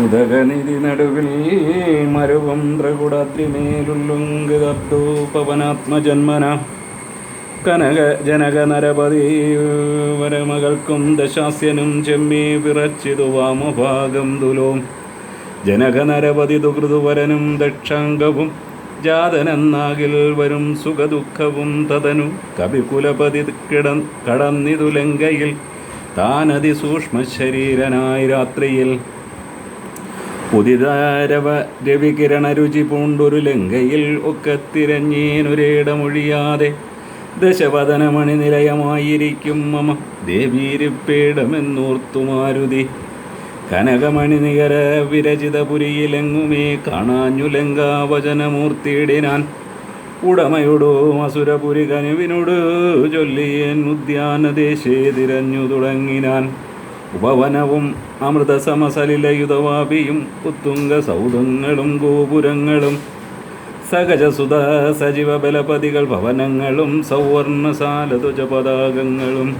ഉദകനിധി നടുവിൽ മരുവം ത്രകുടാദ്രിമേലുള്ളുങ്കിതബ്ദോ പവനാത്മജന്മന. കനക ജനക നരപതി വരമകൾക്കും ദശാസ്യനും ചെമ്മീ വിറച്ചിതു വാമഭാഗം തുലോം. ജനക നരപതി ദുകൃതുവരനും ദക്ഷാംഗവും ജാതനെന്നാകിൽ വരും സുഖദുഃഖവും തതനു. കവികുലപതി കിട കടന്നിതു താനതി സൂക്ഷ്മശരീരനായി രാത്രിയിൽ പുതിതാരവ രവികിരണ രുചി പൂണ്ടൊരു ലങ്കയിൽ ഒക്കെ തിരഞ്ഞേനൊരിടമൊഴിയാതെ ദശവദനമണി നിലയമായിരിക്കും മമ. ദേവീരിപ്പേടമെന്നോർത്തു മാരുതി കനകമണി നികര വിരചിതപുരിയിലെങ്ങുമേ കാണാഞ്ഞു ലങ്കാവചനമൂർത്തിയിടിനാൻ ഉടമയോടോ അസുരപുരി കനുവിനോട് ചൊല്ലിയൻ ഉദ്യാനദേശേ തിരഞ്ഞു തുടങ്ങിനാൻ. ഉപവനവും അമൃതസമസലിലയുധവാപിയും പുത്തുങ്ക സൗധങ്ങളും ഗോപുരങ്ങളും സഹജസുത സജീവ ബലപതികൾ ഭവനങ്ങളും സൗവർണസാലതുജ പതാകങ്ങളും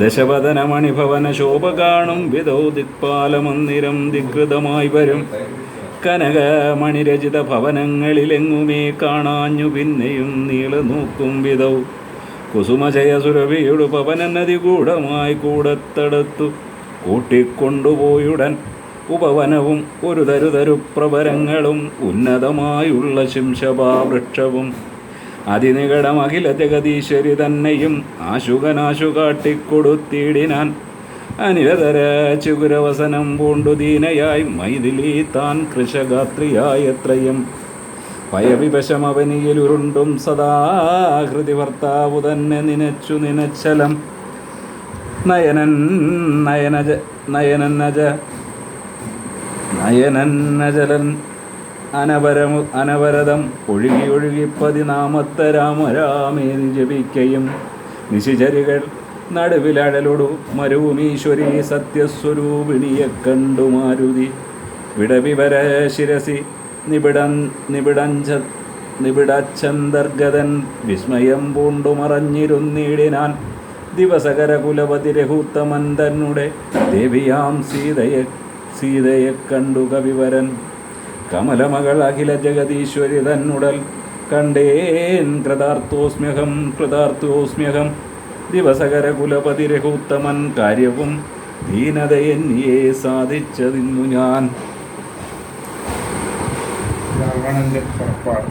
ദശവദനമണിഭവന ശോഭ കാണും വിധൗ ദിക്പാലമന്ദിരം ദിഗ്രതമായി വരും. കനകമണിരചിത ഭവനങ്ങളിലെങ്ങുമേ കാണാഞ്ഞു പിന്നെയും നീള നോക്കും വിധൗ. കുസുമജയ സുരഭിയുടെ പവന നദി കൂടമായി കൂടത്തടുത്തു. കൂട്ടിക്കൊണ്ടുപോയുടൻ ഉപവനവും ഒരു തരുതരു പ്രവരങ്ങളും ഉന്നതമായുള്ള ശിംശഭാവൃക്ഷവും അതിനികടം അഖില ജഗതീശ്വരി തന്നെയും ആശുകനാശു കാട്ടിക്കൊടുത്തിടിനാൻ അനിലതര ചുകുരവസനം പൂണ്ടു ദീനയായി മൈഥിലി താൻ കൃഷഗാത്രിയായി എത്രയും അവനിയിലുരുണ്ടും സദാ ഹൃതി ഭർത്താവു തന്നെ നിനച്ചു നിനച്ചലം. നയനൻ നയനജ നയനന്നജ നയനന്നജലൻ അനവരമു അനവരതം ഒഴുകി ഒഴുകി പതിനാമത്തെ ജപിക്കയും. നിശിചരികൾ നടുവിലഴലൊടു മരുമീശ്വരി സത്യസ്വരൂപിണിയെ കണ്ടു മാരുതി വിടവിവര ശിരസി നിബിടൻ നിബിടഞ്ച നിബിടച്ചന്തർഗതൻ വിസ്മയം പൂണ്ടു മറഞ്ഞിരുന്നിടിനാൻ ദിവസകര കുലപതി രഹൂത്തമൻ ദേവിയാം സീതയെ സീതയെ കണ്ടു കവിവരൻ. കമലമകൾ അഖില ജഗദീശ്വരി തന്നുടൽ കണ്ടേൻ. കൃതാർത്ഥോസ്മ്യഹം കൃതാർത്ഥോസ്മ്യഹം ദിവസകര കുലപതി രഘുത്തമൻ കാര്യവും ദീനതയെന്നിയെ സാധിച്ചതിന്നു ഞാൻ. രാവണന്റെ പുറപ്പാട്.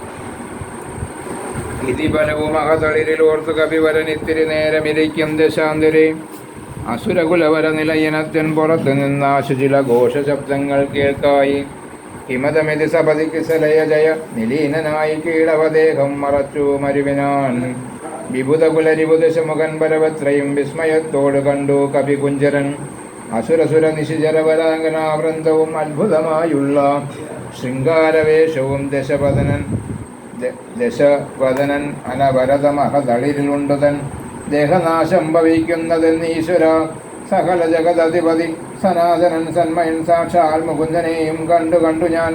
ഇതിബലവും അകതളിരിലോർത്തു കവിവരൻ ഇത്തിരി നേരമിരിക്കും ദശാന്തരെ. അസുരകുലവര നിലയനത്തിൻ പുറത്തു നിന്നാശു ചില ഘോഷശബ്ദങ്ങൾ കേൾക്കായി. ഹിമതമിതി സപതിക്ക് സലയ ജയ നിലീനനായി കീഴവദേഹം മറച്ചു മരുവിനാൻ. വിഭുതകുലരിബുദശമുഖൻ പരവത്രയും വിസ്മയത്തോട് കണ്ടു കവികുഞ്ചരൻ. അസുരസുര നിശിചരവരാങ്കനാവൃന്ദവും അത്ഭുതമായുള്ള ശൃംഗാരവേഷവും ദശപതനൻ ദ- ദശവദനൻ അനവരതമഹതളിരിലുണ്ടുതൻ ദേഹനാശം ഭവിക്കുന്നതെന്ന് ഈശ്വര സകല ജഗതധിപതി സനാതനൻ സന്മയൻ സാക്ഷാൽ മുകുന്ദനെയും കണ്ടു കണ്ടു ഞാൻ.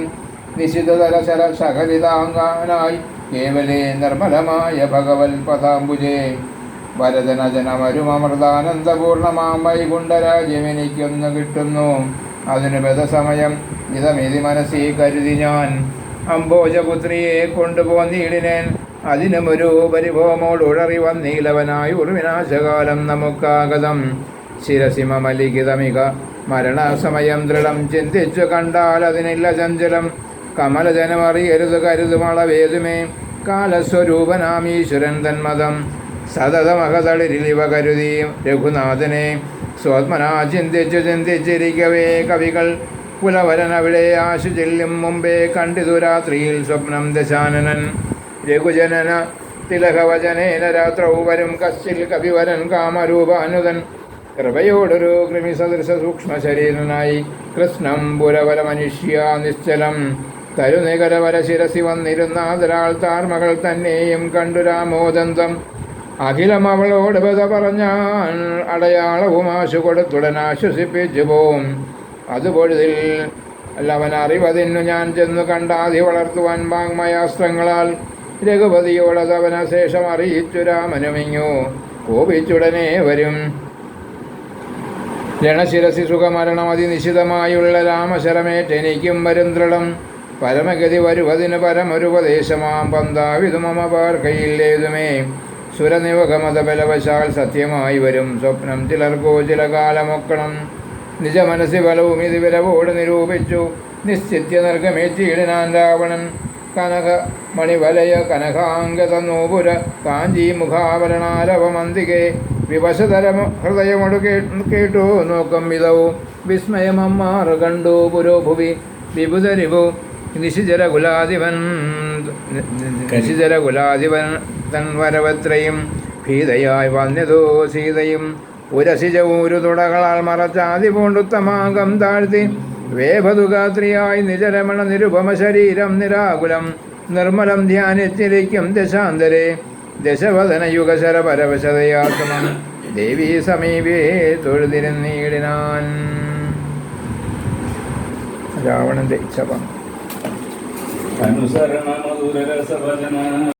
നിശിതതരശര സകലിതാംഗാനായി കേവലേ നിർമ്മലമായ ഭഗവൽ പദാംബുജേ ഭരതനജനമരുമൃതാനന്ദപൂർണമാം വൈകുണ്ഠരാജ്യം എനിക്കൊന്ന് കിട്ടുന്നു. അതിനു ബദസമയം ഇതമിതി മനസ്സിൽ കരുതി ഞാൻ. അംബോജപുത്രിയെ കൊണ്ടുപോന്നീടിനേൻ അതിനും പരിഭവമോട് ഉഴറി വന്നീലവനായി ഉറുവിനാശകാലം നമുക്കാഗതം. ശിരസിമലിഖിതമിക മരണസമയം ദൃഢം ചിന്തിച്ചു കണ്ടാൽ അതിനില്ല ചഞ്ചലം. കമലജനമറിയരുത് കരുതുമളവേതുമേ കാലസ്വരൂപനാം ഈശ്വരൻ തന്മതം. സതതമകതളിരിലിവ കരുതി രഘുനാഥനെ സ്വത്മനാ ചിന്തിച്ചു ചിന്തിച്ചിരിക്കവേ കവികൾ. കുലവരൻ അവിടെ ആശു ചെല്ലും മുമ്പേ കണ്ടിതു രാത്രിയിൽ സ്വപ്നം ദശാനനൻ. രഘുജനന തിലകവചനേന രാത്രവും വരും കശ്ചിൽ കവിവരൻ കാമരൂപാനുതൻ കൃപയോടൊരു കൃമിസദൃശ സൂക്ഷ്മ ശരീരനായി കൃഷ്ണം പുരവര മനുഷ്യ നിശ്ചലം. തരുനികരവര ശിരസി വന്നിരുന്ന അതിരാൾ താർമകൾ തന്നെയും കണ്ടു രാമോദന്തം. അഖിലം അവളോട് ബത പറഞ്ഞാൽ അടയാളവും ആശു കൊടുത്തുടൻ ആശ്വസിപ്പിച്ചു പോവും അതുപൊഴുതിൽ അല്ലവൻ അറിവതിന്നു ഞാൻ ചെന്നു കണ്ടാതി വളർത്തുവാൻ വാങ്മയാസ്ത്രങ്ങളാൽ രഘുപതിയോടത് അവനശേഷം അറിയിച്ചു രാമനുമിങ്ങു. കോപിച്ചുടനെ വരും. രണശിരസി സുഖമരണം അതിനിശിതമായുള്ള രാമശരമേറ്റെനിക്കും വരും ദൃഢം പരമഗതി വരുവതിന് പരമൊരുപദേശമാം പന്താവിതു മമ പാർക്കയില്ലേതുമേ സുരനിവകമത ബലവശാൽ സത്യമായി വരും. സ്വപ്നം ചിലർക്കോ ചില കാലമൊക്കണം നിജ മനസ്സി ബലവും ഇത് വിലവോട് നിരൂപിച്ചു. നിശ്ചിത്യ നിർഗമേറ്റിയിടിനാൻ രാവണൻ. കനക മണിവലയ കനകാംഗ തന്നൂപുര കാഞ്ചി മുഖാവരണാരവമന്തികെ. വിവശതരമ ഹൃദയമൊടു കേട്ടു നോക്കം വിധവും വിസ്മയമമ്മാറ് കണ്ടു പുരോഭുവി. വിഭുതരിവു നിശിചര കുലാധിപൻ തൻവരവത്രയും കുലാധിപൻ തൻ വരവത്രയും ഭീതയായി വന്നതോ സീതയും ഉരസിജ ഊരു തുടകളാൽ മറച്ചാതി പൂണ്ടുത്തമാകം താഴ്ത്തി വേഭതുഗാത്രിയായി നിജരമണ നിരുപമ ശരീരം നിരാകുലം നിർമ്മലം ധ്യാനിച്ചിരിക്കും ദശാന്തരെ ദശവദന യുഗശര പരവശതയാത്മം ദേവീ സമീപേ തൊഴുതിരുന്നീടിനാൻ. രാവണന്റെ ഇച്ഛ പറഞ്ഞു അനുസരണ മധുരരസഭജന